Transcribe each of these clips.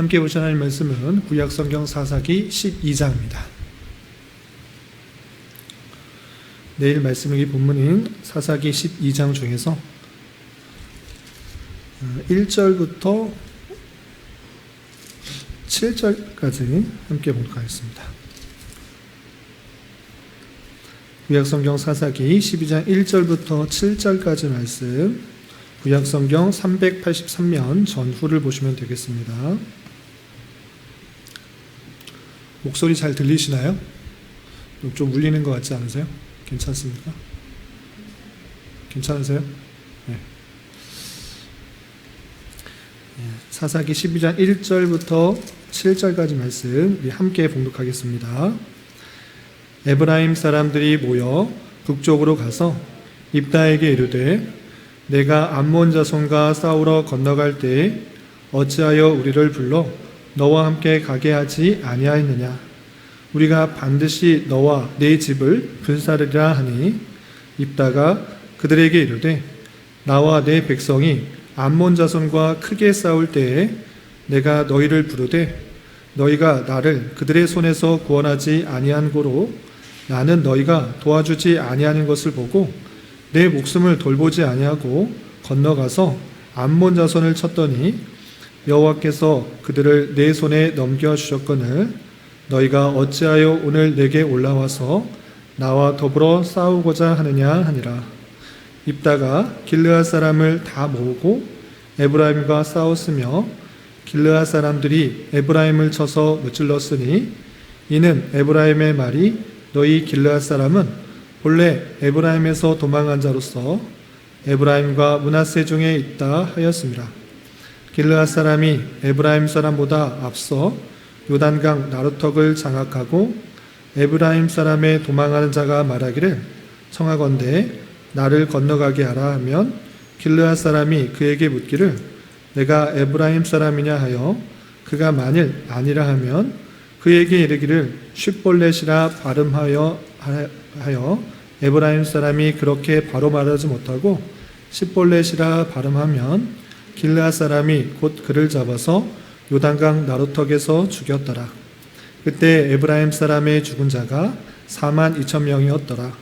함께 하나님 말씀은 구약성경 사사기 12장입니다. 내일 말씀의 본문인 사사기 12장 중에서 1절부터 7절까지 함께 보도록 하겠습니다. 구약성경 사사기 12장 1절부터 7절까지 말씀 구약성경 383면 전후를 보시면 되겠습니다. 목소리 잘 들리시나요? 좀 울리는 것 같지 않으세요? 괜찮습니까? 괜찮으세요? 네. 사사기 12장 1절부터 7절까지 말씀 우리 함께 봉독하겠습니다. 에브라임 사람들이 모여 북쪽으로 가서 입다에게 이르되 내가 암몬 자손과 싸우러 건너갈 때에 어찌하여 우리를 불러 너와 함께 가게 하지 아니하였느냐? 우리가 반드시 너와 네 집을 불사르리라 하니 입다가 그들에게 이르되 나와 내 백성이 암몬 자손과 크게 싸울 때에 내가 너희를 부르되 너희가 나를 그들의 손에서 구원하지 아니한 고로 나는 너희가 도와주지 아니하는 것을 보고 내 목숨을 돌보지 아니하고 건너가서 암몬 자손을 쳤더니 여호와께서 그들을 내 손에 넘겨 주셨거늘 너희가 어찌하여 오늘 내게 올라와서 나와 더불어 싸우고자 하느냐 하니라 입다가 길르앗 사람을 다 모으고 에브라임과 싸웠으며 길르앗 사람들이 에브라임을 쳐서 무찔렀으니 이는 에브라임의 말이 너희 길르앗 사람은 본래 에브라임에서 도망한 자로서 에브라임과 문하세 중에 있다 하였습니다. 길르앗 사람이 에브라임 사람보다 앞서 요단강 나루턱을 장악하고 에브라임 사람의 도망하는 자가 말하기를 청하건대 나를 건너가게 하라 하면 길르앗 사람이 그에게 묻기를 내가 에브라임 사람이냐 하여 그가 만일 아니라 하면 그에게 이르기를 쉿볼렛이라 발음하여 하여 에브라임 사람이 그렇게 바로 말하지 못하고 십볼렛이라 발음하면 길르앗 사람이 곧 그를 잡아서 요단강 나루턱에서 죽였더라. 그때 에브라임 사람의 죽은 자가 4만 2천 명이었더라.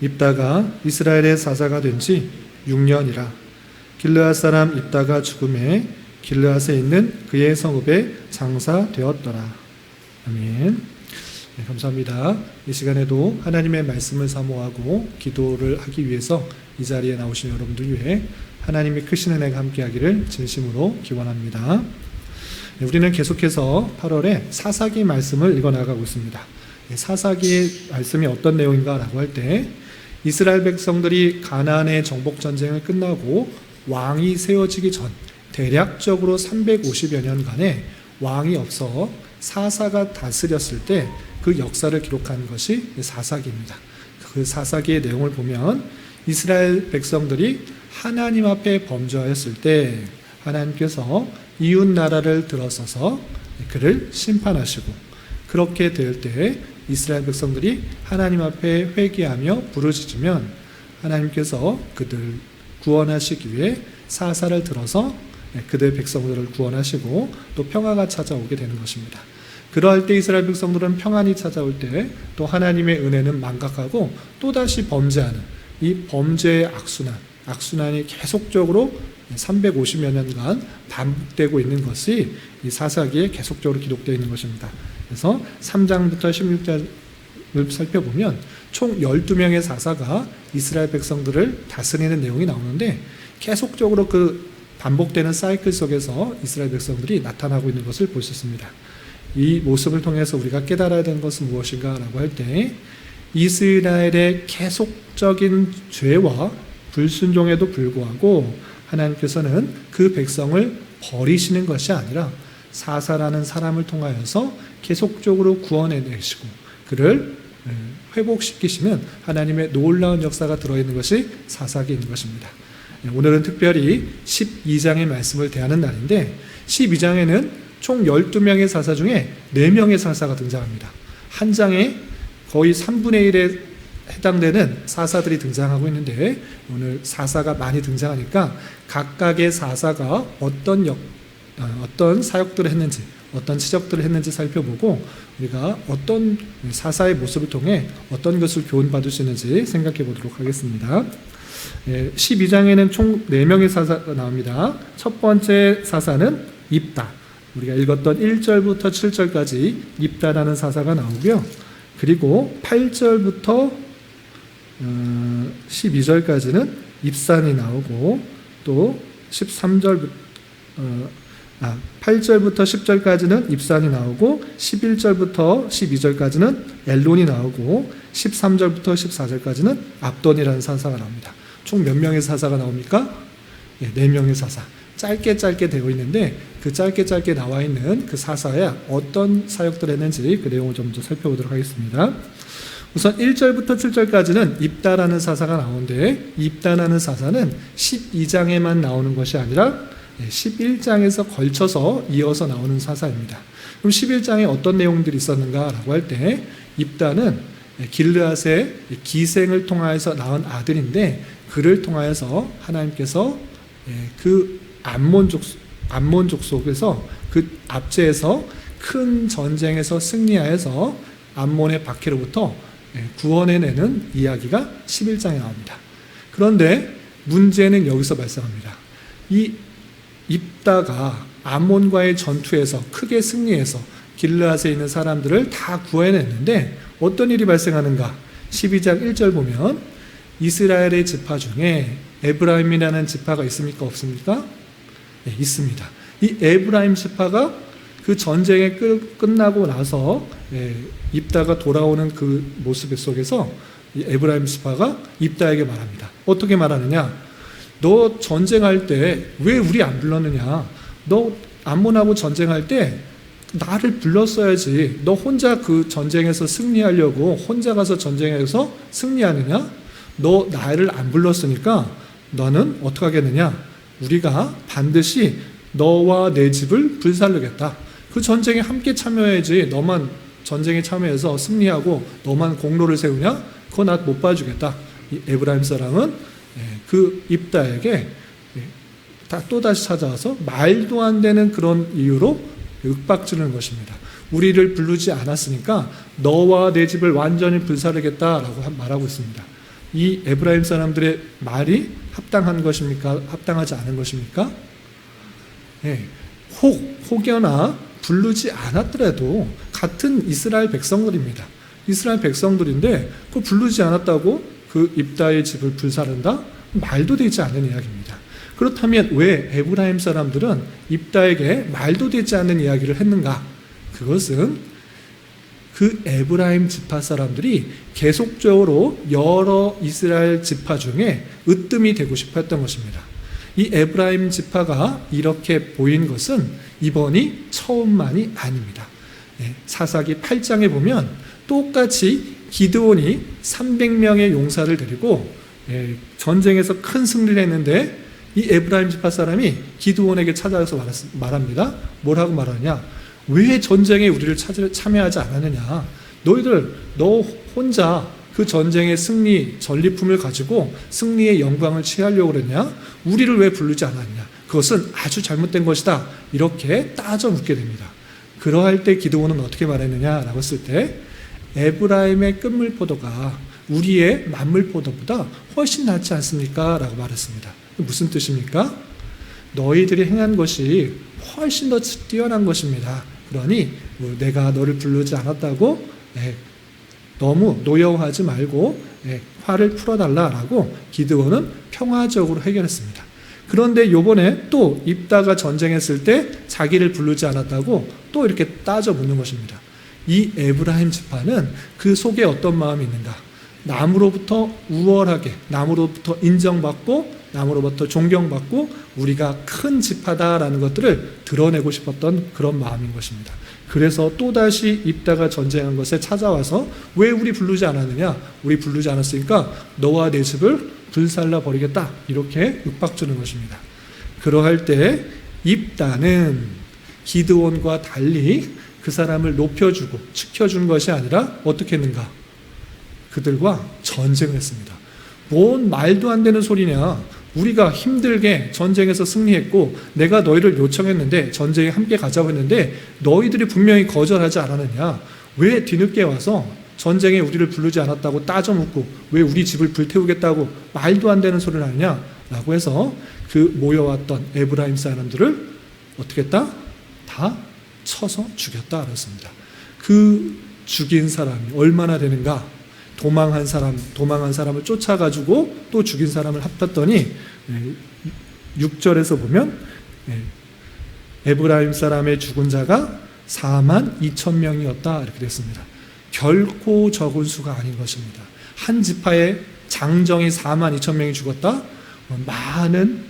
입다가 이스라엘의 사사가 된 지 6년이라. 길르앗 사람 입다가 죽음에 길르앗에 있는 그의 성읍에 장사되었더라. 아멘. 네, 감사합니다. 이 시간에도 하나님의 말씀을 사모하고 기도를 하기 위해서 이 자리에 나오신 여러분들 위해 하나님이 크신 은혜가 함께하기를 진심으로 기원합니다. 네, 우리는 계속해서 8월에 사사기 말씀을 읽어나가고 있습니다. 네, 사사기의 말씀이 어떤 내용인가라고 할 때 이스라엘 백성들이 가나안의 정복 전쟁을 끝나고 왕이 세워지기 전 대략적으로 350여 년간의 왕이 없어 사사가 다스렸을 때 그 역사를 기록한 것이 사사기입니다. 그 사사기의 내용을 보면 이스라엘 백성들이 하나님 앞에 범죄하였을 때 하나님께서 이웃 나라를 들어서서 그를 심판하시고 그렇게 될 때 이스라엘 백성들이 하나님 앞에 회개하며 부르짖으면 하나님께서 그들 구원하시기 위해 사사를 들어서 그들 백성들을 구원하시고 또 평화가 찾아오게 되는 것입니다. 그러할 때 이스라엘 백성들은 평안이 찾아올 때 또 하나님의 은혜는 망각하고 또다시 범죄하는 이 범죄의 악순환, 악순환이 계속적으로 350여 년간 반복되고 있는 것이 이 사사기에 계속적으로 기록되어 있는 것입니다. 그래서 3장부터 16장을 살펴보면 총 12명의 사사가 이스라엘 백성들을 다스리는 내용이 나오는데 계속적으로 그 반복되는 사이클 속에서 이스라엘 백성들이 나타나고 있는 것을 볼 수 있습니다. 이 모습을 통해서 우리가 깨달아야 되는 것은 무엇인가라고 할 때 이스라엘의 계속적인 죄와 불순종에도 불구하고 하나님께서는 그 백성을 버리시는 것이 아니라 사사라는 사람을 통하여서 계속적으로 구원해 내시고 그를 회복시키시는 하나님의 놀라운 역사가 들어있는 것이 사사기인 것입니다. 오늘은 특별히 12장의 말씀을 대하는 날인데 12장에는 총 12명의 사사 중에 4명의 사사가 등장합니다. 한 장에 거의 3분의 1에 해당되는 사사들이 등장하고 있는데 오늘 사사가 많이 등장하니까 각각의 사사가 어떤 역, 어, 어떤 사역들을 했는지 어떤 지적들을 했는지 살펴보고 우리가 어떤 사사의 모습을 통해 어떤 것을 교훈받을 수 있는지 생각해 보도록 하겠습니다. 12장에는 총 4명의 사사가 나옵니다. 첫 번째 사사는 입다. 우리가 읽었던 1절부터 7절까지 입다라는 사사가 나오고요. 그리고 8절부터 12절까지는 입산이 나오고 또 13절 아, 8절부터 10절까지는 입산이 나오고 11절부터 12절까지는 엘론이 나오고 13절부터 14절까지는 압돈이라는 사사가 나옵니다. 총 몇 명의 사사가 나옵니까? 네, 4명의 사사. 짧게 짧게 되어 있는데 그 짧게 짧게 나와 있는 그 사사에 어떤 사역들을 했는지 그 내용을 좀 더 살펴보도록 하겠습니다. 우선 1절부터 7절까지는 입다라는 사사가 나오는데 입다라는 사사는 12장에만 나오는 것이 아니라 11장에서 걸쳐서 이어서 나오는 사사입니다. 그럼 11장에 어떤 내용들이 있었는가라고 할 때 입다는 길르앗의 기생을 통하여서 낳은 아들인데 그를 통하여서 하나님께서 그 암몬족 암몬족 속에서 그 압제에서 큰 전쟁에서 승리하여서 암몬의 박해로부터 구원해내는 이야기가 11장에 나옵니다. 그런데 문제는 여기서 발생합니다. 이 입다가 암몬과의 전투에서 크게 승리해서 길르앗에 있는 사람들을 다 구해냈는데 어떤 일이 발생하는가? 12장 1절 보면 이스라엘의 지파 중에 에브라임이라는 지파가 있습니까? 없습니까? 네, 있습니다. 이 에브라임 지파가 그 전쟁이 끝나고 나서 예, 입다가 돌아오는 그 모습 속에서 에브라임 지파가 입다에게 말합니다. 어떻게 말하느냐? 너 전쟁할 때 왜 우리 안 불렀느냐? 너 암몬하고 전쟁할 때 나를 불렀어야지. 너 혼자 그 전쟁에서 승리하려고 혼자 가서 전쟁에서 승리하느냐? 너 나를 안 불렀으니까 너는 어떻게 하겠느냐? 우리가 반드시 너와 내 집을 불살르겠다. 그 전쟁에 함께 참여해야지. 너만 전쟁에 참여해서 승리하고 너만 공로를 세우냐? 그거 나 못 봐주겠다. 이 에브라임 사람은 예, 그 입다에게 예, 또 다시 찾아와서 말도 안 되는 그런 이유로 윽박지르는 것입니다. 우리를 부르지 않았으니까 너와 내 집을 완전히 불사르겠다라고 말하고 있습니다. 이 에브라임 사람들의 말이 합당한 것입니까? 합당하지 않은 것입니까? 네. 혹 혹여나 부르지 않았더라도 같은 이스라엘 백성들입니다. 이스라엘 백성들인데 그 부르지 않았다고 그 입다의 집을 불사른다? 말도 되지 않는 이야기입니다. 그렇다면 왜 에브라임 사람들은 입다에게 말도 되지 않는 이야기를 했는가? 그것은 그 에브라임 지파 사람들이 계속적으로 여러 이스라엘 지파 중에 으뜸이 되고 싶어 했던 것입니다. 이 에브라임 지파가 이렇게 보인 것은 이번이 처음만이 아닙니다. 예, 사사기 8장에 보면 똑같이 기드온이 300명의 용사를 데리고 예, 전쟁에서 큰 승리를 했는데 이 에브라임 지파 사람이 기드온에게 찾아와서 말합니다. 뭐라고 말하냐? 왜 전쟁에 우리를 참여하지 않았느냐? 너희들 너 혼자 그 전쟁의 승리 전리품을 가지고 승리의 영광을 취하려고 그랬냐? 우리를 왜 부르지 않았냐? 그것은 아주 잘못된 것이다. 이렇게 따져 묻게 됩니다. 그러할 때 기도원은 어떻게 말했느냐라고 했을 때 에브라임의 끝물포도가 우리의 만물포도보다 훨씬 낫지 않습니까? 라고 말했습니다. 무슨 뜻입니까? 너희들이 행한 것이 훨씬 더 뛰어난 것입니다. 그러니 뭐 내가 너를 부르지 않았다고 예, 너무 노여워하지 말고 예, 화를 풀어달라라고 기드원은 평화적으로 해결했습니다. 그런데 요번에 또 입다가 전쟁했을 때 자기를 부르지 않았다고 또 이렇게 따져 묻는 것입니다. 이 에브라임 지파는 그 속에 어떤 마음이 있는가? 남으로부터 우월하게, 남으로부터 인정받고, 남으로부터 존경받고, 우리가 큰 지파다라는 것들을 드러내고 싶었던 그런 마음인 것입니다. 그래서 또다시 입다가 전쟁한 것에 찾아와서 왜 우리 부르지 않았느냐? 우리 부르지 않았으니까 너와 내 집을 불살라 버리겠다. 이렇게 윽박 주는 것입니다. 그러할 때 입다는 기드온과 달리 그 사람을 높여주고 지켜준 것이 아니라 어떻게 했는가? 그들과 전쟁을 했습니다. 뭔 말도 안 되는 소리냐? 우리가 힘들게 전쟁에서 승리했고 내가 너희를 요청했는데 전쟁에 함께 가자고 했는데 너희들이 분명히 거절하지 않았느냐? 왜 뒤늦게 와서 전쟁에 우리를 부르지 않았다고 따져 묻고 왜 우리 집을 불태우겠다고 말도 안 되는 소리를 하느냐? 라고 해서 그 모여왔던 에브라임 사람들을 어떻게 했다? 다 쳐서 죽였다 그랬습니다. 그 죽인 사람이 얼마나 되는가? 도망한 사람, 도망한 사람을 쫓아가지고 또 죽인 사람을 합쳤더니 6절에서 보면 예, 에브라임 사람의 죽은 자가 4만 2천 명이었다 이렇게 됐습니다. 결코 적은 수가 아닌 것입니다. 한 지파에 장정이 4만 2천 명이 죽었다. 많은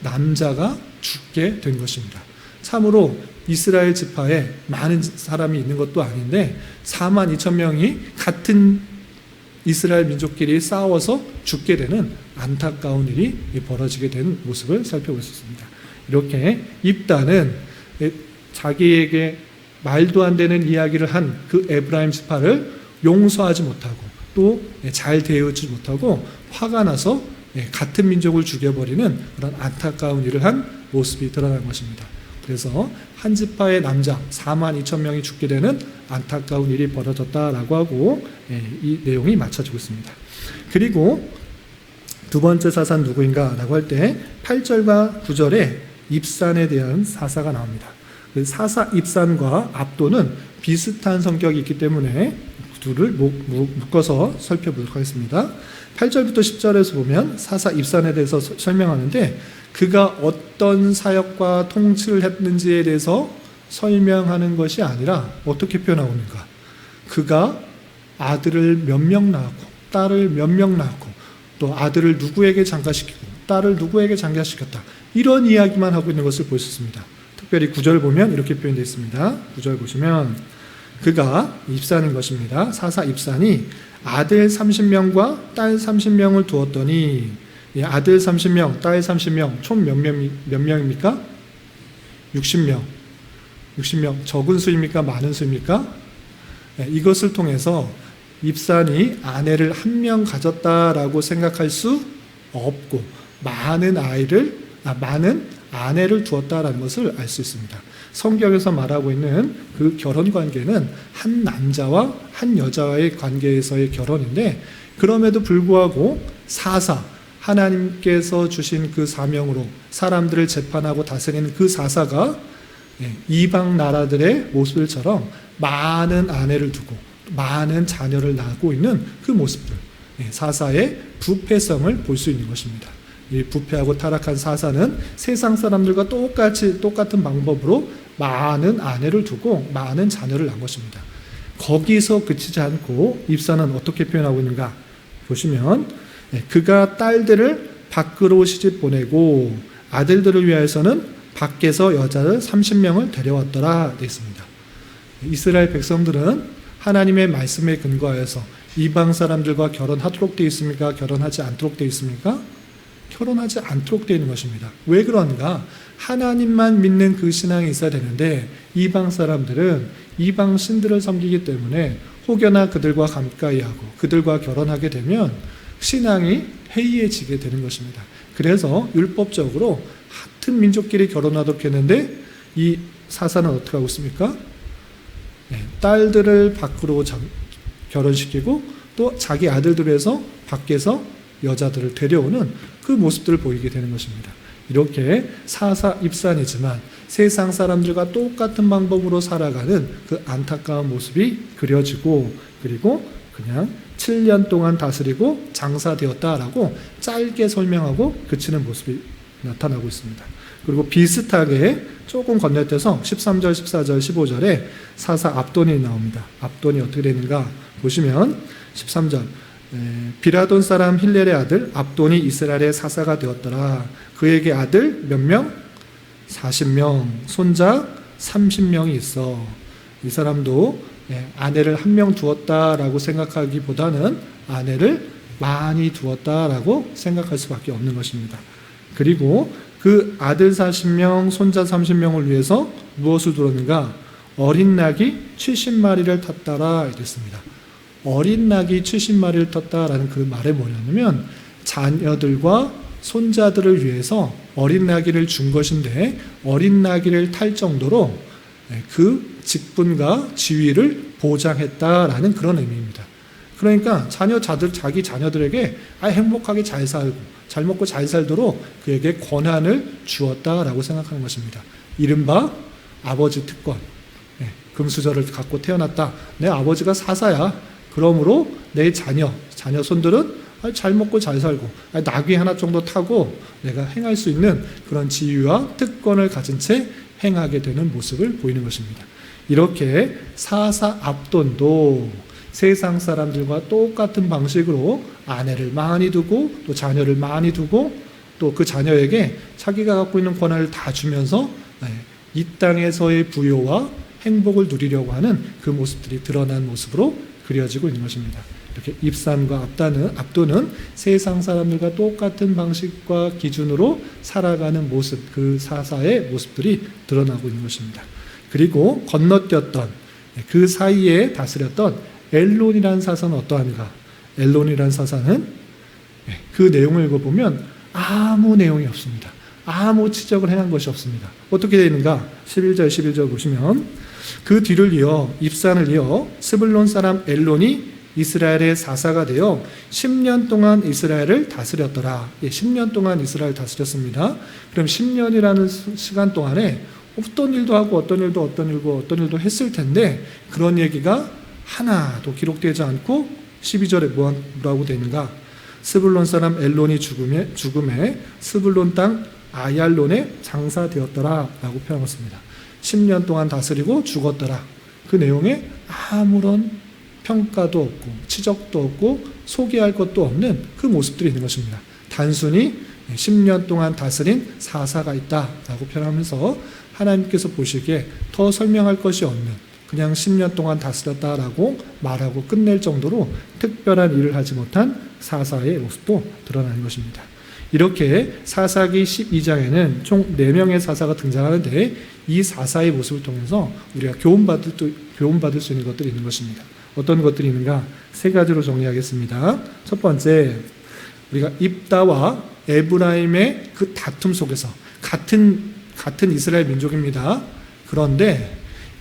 남자가 죽게 된 것입니다. 참으로 이스라엘 지파에 많은 사람이 있는 것도 아닌데 4만 2천 명이 같은 이스라엘 민족끼리 싸워서 죽게 되는 안타까운 일이 벌어지게 된 모습을 살펴볼 수 있습니다. 이렇게 입다는 자기에게 말도 안 되는 이야기를 한 그 에브라임 지파를 용서하지 못하고 또 잘 대우지 못하고 화가 나서 같은 민족을 죽여버리는 그런 안타까운 일을 한 모습이 드러난 것입니다. 그래서 한 지파의 남자 4만 2천 명이 죽게 되는 안타까운 일이 벌어졌다라고 하고 이 내용이 맞춰지고 있습니다. 그리고 두 번째 사산 누구인가라고 할 때 8절과 9절에 입산에 대한 사사가 나옵니다. 그 사사 입산과 압도는 비슷한 성격이 있기 때문에 둘을 묶어서 살펴보도록 하겠습니다. 8절부터 10절에서 보면 사사 입산에 대해서 설명하는데 그가 어떤 사역과 통치를 했는지에 대해서 설명하는 것이 아니라 어떻게 표현하고 있는가? 그가 아들을 몇 명 낳았고 딸을 몇 명 낳았고 또 아들을 누구에게 장가시키고 딸을 누구에게 장가시켰다. 이런 이야기만 하고 있는 것을 볼 수 있습니다. 특별히 구절 보면 이렇게 표현되어 있습니다. 구절 보시면 그가 입산인 것입니다. 사사 입산이 아들 30명과 딸 30명을 두었더니 아들 30명, 딸 30명, 총 몇 명, 몇 명입니까? 60명. 60명. 적은 수입니까? 많은 수입니까? 네, 이것을 통해서 입산이 아내를 한 명 가졌다라고 생각할 수 없고 많은 아이를 아, 많은 아내를 두었다라는 것을 알 수 있습니다. 성경에서 말하고 있는 그 결혼 관계는 한 남자와 한 여자와의 관계에서의 결혼인데 그럼에도 불구하고 사사 하나님께서 주신 그 사명으로 사람들을 재판하고 다스리는 그 사사가 예, 이방 나라들의 모습들처럼 많은 아내를 두고 많은 자녀를 낳고 있는 그 모습들 예, 사사의 부패성을 볼 수 있는 것입니다. 이 부패하고 타락한 사사는 세상 사람들과 똑같이 똑같은 방법으로 많은 아내를 두고 많은 자녀를 낳은 것입니다. 거기서 그치지 않고 입사는 어떻게 표현하고 있는가 보시면 예, 그가 딸들을 밖으로 시집 보내고 아들들을 위하여서는 밖에서 여자를 30명을 데려왔더라 되어 있습니다. 이스라엘 백성들은 하나님의 말씀에 근거하여서 이방 사람들과 결혼하도록 되어 있습니까? 결혼하지 않도록 되어 있습니까? 결혼하지 않도록 되어 있는 것입니다. 왜 그런가? 하나님만 믿는 그 신앙이 있어야 되는데 이방 사람들은 이방 신들을 섬기기 때문에 혹여나 그들과 가까이하고 그들과 결혼하게 되면 신앙이 해이해지게 되는 것입니다. 그래서 율법적으로 같은 민족끼리 결혼하도록 했는데 이 사사는 어떻게 하고 있습니까? 네, 딸들을 밖으로 결혼시키고 또 자기 아들들에서 밖에서 여자들을 데려오는 그 모습들을 보이게 되는 것입니다. 이렇게 사사 입산이지만 세상 사람들과 똑같은 방법으로 살아가는 그 안타까운 모습이 그려지고 그리고 그냥 7년 동안 다스리고 장사되었다라고 짧게 설명하고 그치는 모습이 나타나고 있습니다. 그리고 비슷하게 조금 건너뛰어서 13절, 14절, 15절에 사사 압돈이 나옵니다. 압돈이 어떻게 되는가 보시면 13절 비라돈 사람 힐렐의 아들 압돈이 이스라엘의 사사가 되었더라. 그에게 아들 몇 명? 40명, 손자 30명이 있어. 이 사람도 예, 아내를 한 명 두었다라고 생각하기보다는 아내를 많이 두었다라고 생각할 수밖에 없는 것입니다. 그리고 그 아들 40명, 손자 30명을 위해서 무엇을 두었는가? 어린 낙이 70마리를 탔다라 이랬습니다. 어린 낙이 70마리를 탔다라는 그 말에 뭐냐면 자녀들과 손자들을 위해서 어린 나귀를 준 것인데 어린 나귀를 탈 정도로 예, 그 직분과 지위를 보장했다라는 그런 의미입니다. 그러니까 자녀 자들 자기 자녀들에게 아 행복하게 잘 살고 잘 먹고 잘 살도록 그에게 권한을 주었다라고 생각하는 것입니다. 이른바 아버지 특권. 예, 금수저를 갖고 태어났다. 내 아버지가 사사야. 그러므로 내 자녀 자녀 손들은 아, 잘 먹고 잘 살고 아, 나귀 하나 정도 타고 내가 행할 수 있는 그런 지위와 특권을 가진 채 행하게 되는 모습을 보이는 것입니다. 이렇게 사사 압돈도 세상 사람들과 똑같은 방식으로 아내를 많이 두고 또 자녀를 많이 두고 또 그 자녀에게 자기가 갖고 있는 권한을 다 주면서 네, 이 땅에서의 부요와 행복을 누리려고 하는 그 모습들이 드러난 모습으로 그려지고 있는 것입니다. 이렇게 입산과 압다는, 압도는 세상 사람들과 똑같은 방식과 기준으로 살아가는 모습, 그 사사의 모습들이 드러나고 있는 것입니다. 그리고 건너뛰었던 그 사이에 다스렸던 엘론이라는 사사는 어떠한가? 엘론이라는 사사는 그 내용을 읽어보면 아무 내용이 없습니다. 아무 치적을 행한 것이 없습니다. 어떻게 되는가? 11절, 11절 보시면 그 뒤를 이어 입산을 이어 스불론 사람 엘론이 이스라엘의 사사가 되어 10년 동안 이스라엘을 다스렸더라. 예, 10년 동안 이스라엘 다스렸습니다. 그럼 10년이라는 시간 동안에 어떤 일도 하고 어떤 일도 어떤 일도 어떤 일도 했을 텐데 그런 얘기가 하나도 기록되지 않고 12절에 뭐라고 되는가? 스불론 사람 엘론이 죽음에 죽음에 스불론 땅 아얄론에 장사되었더라 라고 표현했습니다. 10년 동안 다스리고 죽었더라. 그 내용에 아무런 평가도 없고 치적도 없고 소개할 것도 없는 그 모습들이 있는 것입니다. 단순히 10년 동안 다스린 사사가 있다라고 표현하면서 하나님께서 보시기에 더 설명할 것이 없는 그냥 10년 동안 다스렸다라고 말하고 끝낼 정도로 특별한 일을 하지 못한 사사의 모습도 드러나는 것입니다. 이렇게 사사기 12장에는 총 4명의 사사가 등장하는데 이 사사의 모습을 통해서 우리가 교훈받을, 교훈받을 수 있는 것들이 있는 것입니다. 어떤 것들이 있는가? 세 가지로 정리하겠습니다. 첫 번째, 우리가 입다와 에브라임의 그 다툼 속에서 같은, 같은 이스라엘 민족입니다. 그런데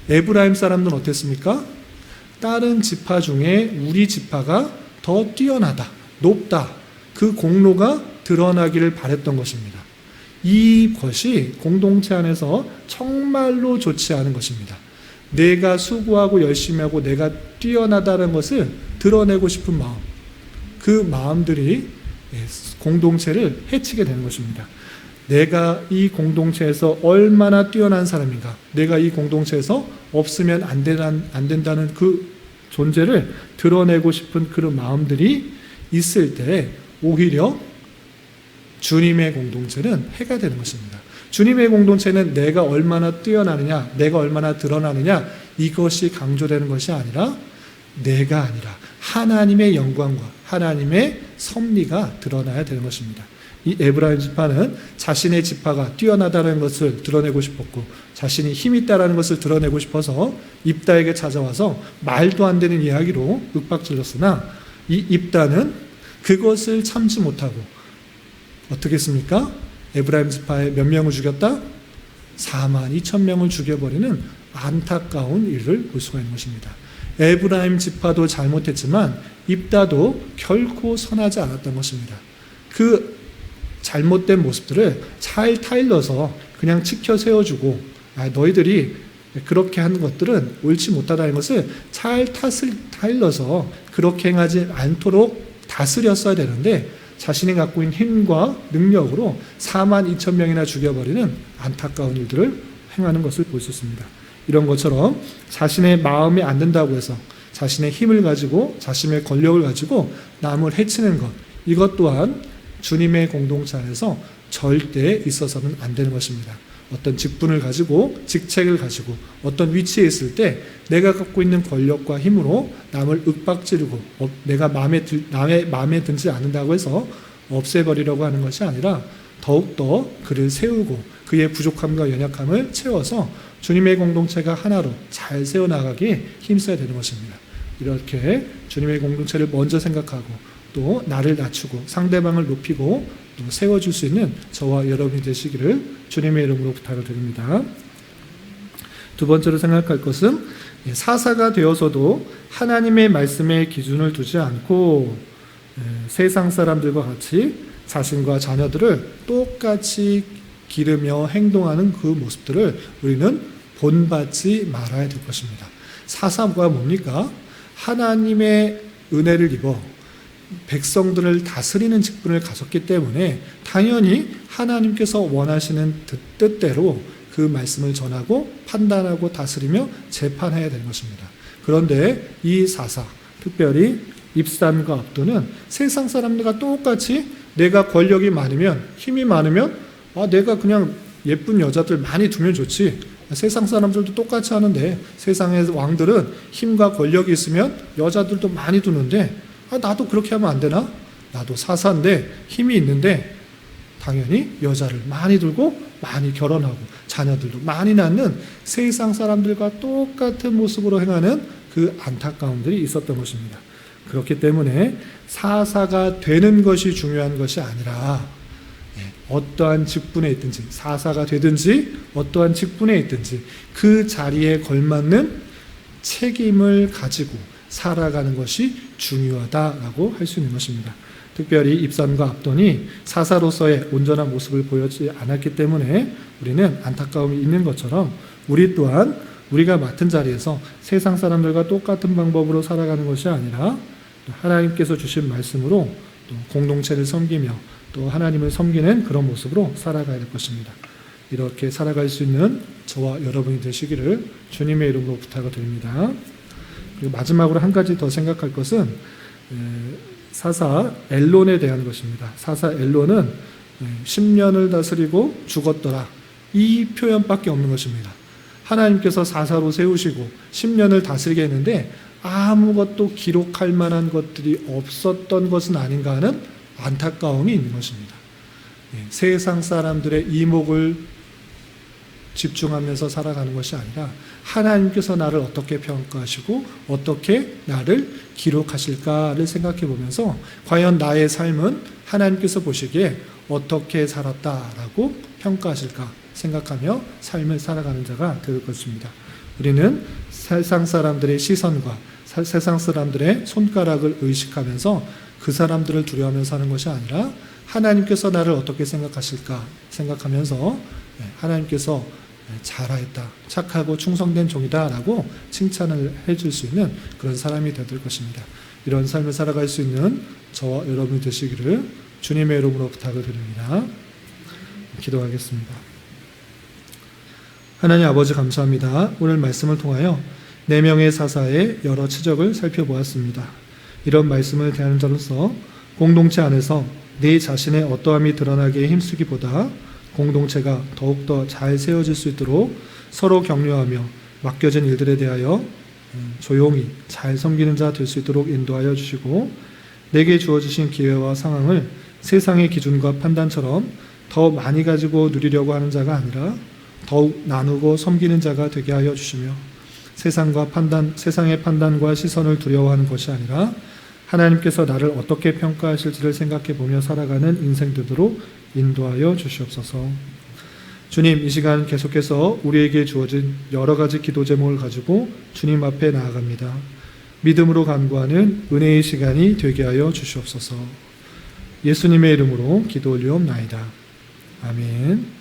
에브라임 사람들은 어땠습니까? 다른 지파 중에 우리 지파가 더 뛰어나다, 높다. 그 공로가 드러나기를 바랬던 것입니다. 이것이 공동체 안에서 정말로 좋지 않은 것입니다. 내가 수고하고 열심히 하고 내가 뛰어나다는 것을 드러내고 싶은 마음, 그 마음들이 공동체를 해치게 되는 것입니다. 내가 이 공동체에서 얼마나 뛰어난 사람인가, 내가 이 공동체에서 없으면 안, 되는, 안 된다는 그 존재를 드러내고 싶은 그런 마음들이 있을 때 오히려 주님의 공동체는 해가 되는 것입니다. 주님의 공동체는 내가 얼마나 뛰어나느냐, 내가 얼마나 드러나느냐, 이것이 강조되는 것이 아니라 내가 아니라 하나님의 영광과 하나님의 섭리가 드러나야 되는 것입니다. 이 에브라임 지파는 자신의 지파가 뛰어나다는 것을 드러내고 싶었고 자신이 힘 있다라는 것을 드러내고 싶어서 입다에게 찾아와서 말도 안 되는 이야기로 윽박질렀으나 이 입다는 그것을 참지 못하고 어떻게 했습니까? 에브라임 지파의 몇 명을 죽였다? 4만 2천 명을 죽여버리는 안타까운 일을 볼 수가 있는 것입니다. 에브라임 지파도 잘못했지만 입다도 결코 선하지 않았던 것입니다. 그 잘못된 모습들을 잘 타일러서 그냥 치켜 세워주고 아, 너희들이 그렇게 하는 것들은 옳지 못하다는 것을 잘 탓을 타일러서 그렇게 행하지 않도록 다스렸어야 되는데 자신이 갖고 있는 힘과 능력으로 4만 2천 명이나 죽여버리는 안타까운 일들을 행하는 것을 볼 수 있습니다. 이런 것처럼 자신의 마음에 안 든다고 해서 자신의 힘을 가지고 자신의 권력을 가지고 남을 해치는 것 이것 또한 주님의 공동체 안에서 절대 있어서는 안 되는 것입니다. 어떤 직분을 가지고 직책을 가지고 어떤 위치에 있을 때 내가 갖고 있는 권력과 힘으로 남을 윽박지르고 어, 내가 마음에 들, 남의 마음에 들지 않는다고 해서 없애버리려고 하는 것이 아니라 더욱더 그를 세우고 그의 부족함과 연약함을 채워서 주님의 공동체가 하나로 잘 세워나가기에 힘써야 되는 것입니다. 이렇게 주님의 공동체를 먼저 생각하고 또 나를 낮추고 상대방을 높이고 또 세워줄 수 있는 저와 여러분이 되시기를 주님의 이름으로 부탁을 드립니다. 두 번째로 생각할 것은 예, 사사가 되어서도 하나님의 말씀에 기준을 두지 않고 예, 세상 사람들과 같이 자신과 자녀들을 똑같이 기르며 행동하는 그 모습들을 우리는 본받지 말아야 될 것입니다. 사사가 뭡니까? 하나님의 은혜를 입어 백성들을 다스리는 직분을 가졌기 때문에 당연히 하나님께서 원하시는 뜻- 뜻대로 그 말씀을 전하고 판단하고 다스리며 재판해야 되는 것입니다. 그런데 이 사사, 특별히 입산과 압도는 세상 사람들과 똑같이 내가 권력이 많으면 힘이 많으면 아 내가 그냥 예쁜 여자들 많이 두면 좋지 세상 사람들도 똑같이 하는데 세상의 왕들은 힘과 권력이 있으면 여자들도 많이 두는데 아 나도 그렇게 하면 안 되나? 나도 사사인데 힘이 있는데 당연히 여자를 많이 들고 많이 결혼하고 자녀들도 많이 낳는 세상 사람들과 똑같은 모습으로 행하는 그 안타까움들이 있었던 것입니다. 그렇기 때문에 사사가 되는 것이 중요한 것이 아니라 예, 어떠한 직분에 있든지 사사가 되든지 어떠한 직분에 있든지 그 자리에 걸맞는 책임을 가지고 살아가는 것이 중요하다라고 할 수 있는 것입니다. 특별히 입산과 압돈이 사사로서의 온전한 모습을 보여지 않았기 때문에 우리는 안타까움이 있는 것처럼 우리 또한 우리가 맡은 자리에서 세상 사람들과 똑같은 방법으로 살아가는 것이 아니라 또 하나님께서 주신 말씀으로 또 공동체를 섬기며 또 하나님을 섬기는 그런 모습으로 살아가야 될 것입니다. 이렇게 살아갈 수 있는 저와 여러분이 되시기를 주님의 이름으로 부탁을 드립니다. 마지막으로 한 가지 더 생각할 것은 에, 사사 엘론에 대한 것입니다. 사사 엘론은 10년을 다스리고 죽었더라. 이 표현밖에 없는 것입니다. 하나님께서 사사로 세우시고 10년을 다스리게 했는데 아무것도 기록할 만한 것들이 없었던 것은 아닌가 하는 안타까움이 있는 것입니다. 예, 세상 사람들의 이목을 집중하면서 살아가는 것이 아니라 하나님께서 나를 어떻게 평가하시고 어떻게 나를 기록하실까를 생각해 보면서 과연 나의 삶은 하나님께서 보시기에 어떻게 살았다라고 평가하실까 생각하며 삶을 살아가는 자가 될 것입니다. 우리는 세상 사람들의 시선과 사- 세상 사람들의 손가락을 의식하면서 그 사람들을 두려워하며 사는 것이 아니라 하나님께서 나를 어떻게 생각하실까 생각하면서 네, 하나님께서 네, 잘하였다, 착하고 충성된 종이다라고 칭찬을 해줄 수 있는 그런 사람이 되될 것입니다. 이런 삶을 살아갈 수 있는 저와 여러분이 되시기를 주님의 이름으로 부탁을 드립니다. 기도하겠습니다. 하나님 아버지 감사합니다. 오늘 말씀을 통하여 네 명의 사사의 여러 치적을 살펴보았습니다. 이런 말씀을 대하는 자로서 공동체 안에서 내 자신의 어떠함이 드러나기에 힘쓰기보다 공동체가 더욱더 잘 세워질 수 있도록 서로 격려하며 맡겨진 일들에 대하여 음, 조용히 잘 섬기는 자 될 수 있도록 인도하여 주시고 내게 주어지신 기회와 상황을 세상의 기준과 판단처럼 더 많이 가지고 누리려고 하는 자가 아니라 더욱 나누고 섬기는 자가 되게 하여 주시며 세상과 판단, 세상의 판단과 시선을 두려워하는 것이 아니라 하나님께서 나를 어떻게 평가하실지를 생각해 보며 살아가는 인생 되도록 인도하여 주시옵소서. 주님, 이 시간 계속해서 우리에게 주어진 여러 가지 기도 제목을 가지고 주님 앞에 나아갑니다. 믿음으로 간구하는 은혜의 시간이 되게 하여 주시옵소서. 예수님의 이름으로 기도 올리옵나이다. 아멘.